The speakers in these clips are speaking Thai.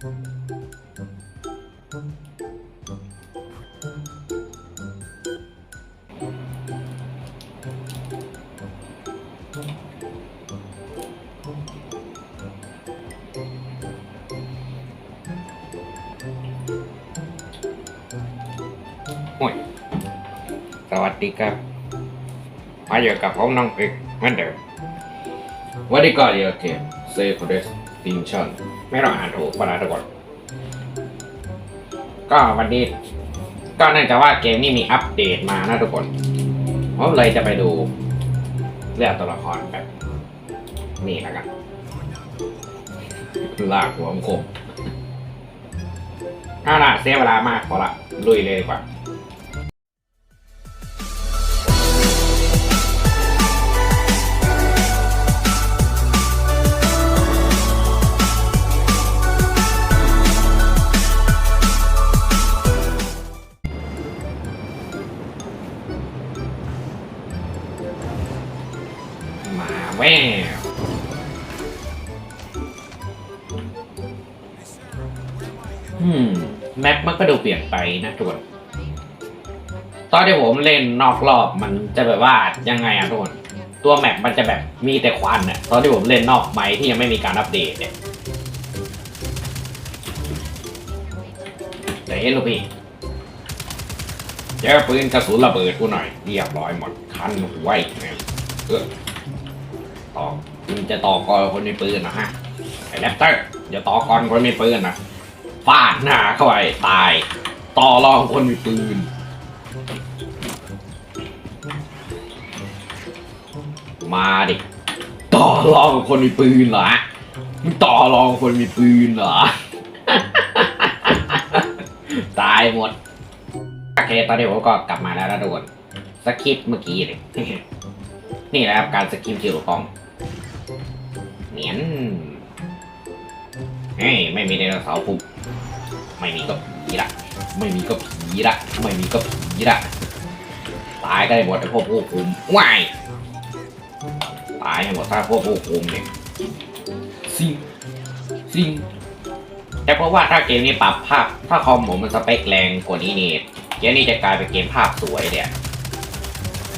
โอ้ยสวัสดีครับ มาอยู่กับผมน้องเอกเหมือนเดิมวันนี้ก็เรียกเกมเซฟเดส ตินชันไม่ต้องอ่านถูกปะนะทุกคนก็วันนี้ ก็เนื่องจากว่าเกมนี้มีอัปเดตมานะทุกคนผมเลยจะไปดูเรื่องตัวละครแบบนี่แล้วกันลากหัวมคมเอาละเสียเวลามากพอละลุยเลยดีกว่า แววอืมแมปมันก็ดูเปลี่ยนไปนะทุกคนตอนที่ผมเล่นนอกรอบมันจะแบบว่ายังไงอะทุกคนตัวแมปมันจะแบบมีแต่ควันอะตอนที่ผมเล่นนอกไม้ที่ยังไม่มีการอัปเดตเนี่ยเห็นลูกพี่เจอปืนกระสุนระเบิดกูหน่อย เรียบร้อยหมดคันไว้เออ ต่อมึงจะต่อกรคนมีปืนนะฮะไอ้แรปเตอร์อย่าต่อกรคนมีปืนนะฟาดหน้าเข้าไปตาย ต่อรองคนมีปืนมาดิต่อรองกับคนมีปืนเหรอมึงต่อรองคนมีปืนเหรอ ตายหมด โอเค ตอนนี้ผมก็กลับมาแล้วนะทุกคนสคริปต์เมื่อกี้เลย นี่แหละครับการสกิปที่ถูกต้อง นียนเฮ้ยไม่มีไดโนเสาร์ปุ๊บไม่มีก็ผีละไม่มีก็ผีละไม่มีก็ผีละตายก็ได้หมดไอ้พวกผู้คุมว้ายตายให้หมดถ้าพวกผู้คุมเนี่ยซิงซิงแต่เพราะว่าถ้าเกมนี้ปรับภาพ ถ้าคอมผมมันสเปคแรงกว่านี้นี่เกมนี้จะกลายเป็นเกมภาพสวยเนี่ย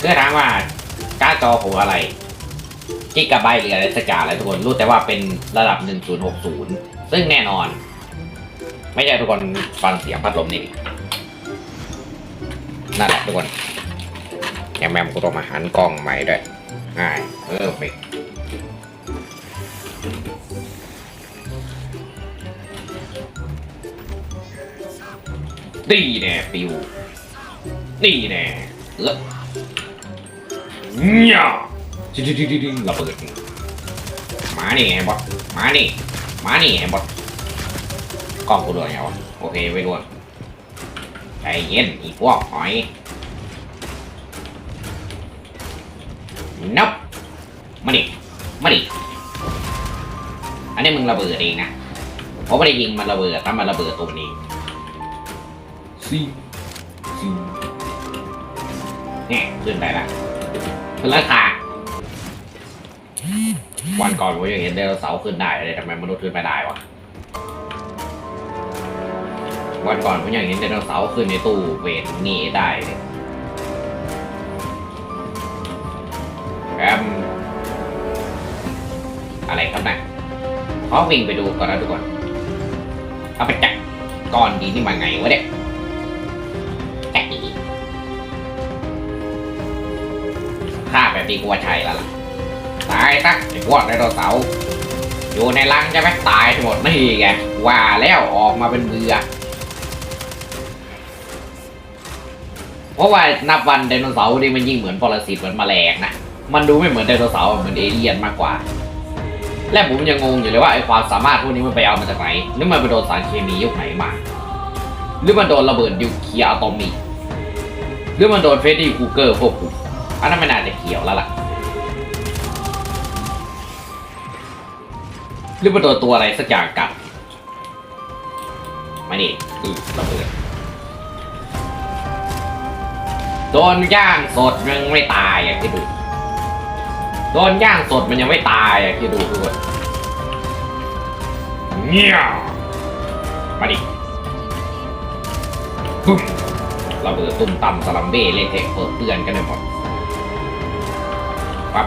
คือถามว่าการ์ดจอผมอะไร กิกะไบต์หรืออะไรสักอย่างอะไรทุกคนรู้แต่ว่าเป็นระดับ 1060 ซึ่งแน่นอน ไม่ใช่ทุกคนฟังเสียงพัดลมนี่ดินั่นแหละทุกคนแอมแมมกูต้องมาหันกล้องใหม่ด้วยง่ายเออไปนี่แน่ปิวนี่แน่เออเนี่ย ดิ้ดิ้ดิ้ดิ้ระเบิดมานี่ไงบอสมานี่มานี่ไงบอสกล้องกูด้วยไงวะโอเคไปด้วยใจเย็นอีพวกหอยนับมาดิมาดิอันนี้มึงระเบิดเองนะเพราะไม่ได้ยิงมันระเบิดแต่มันระเบิดตัวมันเองซิซิเนี่ยขึ้นไปละขึ้นราคา วันก่อนผมยังเห็นไดโนเสาร์ขึ้นได้เลยทำไมมนุษย์ขึ้นไม่ได้วะวันก่อนผมยังเห็นไดโนเสาร์ขึ้นในตู้เวทนี่ได้เลยแอมอะไรครับนะขอวิ่งไปดูก่อนนะทุกคนเอาไปจับก้อนดีนี่มาไงวะเด็กแอะอีฆ่าแบบนี้กูว่าใช่แล้วล่ะ ตายซะไอ้พวกไดโนเสาร์อยู่ในรังใช่ไหมตายทั้งหมดนี่ไงว่าแล้วออกมาเป็นเบือเพราะว่านับวันไดโนเสาร์นี่มันยิ่งเหมือนปรสิตเหมือนแมลงนะมันดูไม่เหมือนไดโนเสาร์เหมือนเอเลี่ยนมากกว่า และผมยังงงอยู่เลยว่าไอ้ความสามารถพวกนี้มันไปเอามาจากไหนหรือมันไปโดนสารเคมียุคไหนมาหรือมันโดนระเบิดนิวเคลียร์อะตอมิกหรือมันโดนเฟรดดี้คูเกอร์ควบคุมอันนั้นไม่น่าจะเกี่ยวแล้วล่ะ หรือว่าโดนตัวอะไรสักอย่างกัดมาดิเอือระเบิดโดนย่างสดยังไม่ตายอะที่ดูโดนย่างสดมันยังไม่ตายอะที่ดูทุกคนเนี้ยมาดิปุ๊บระเบิดตุ่มต่ำสลัมเบ้เละเทะเปิดเปื่อนกันเลยหมดปั๊บ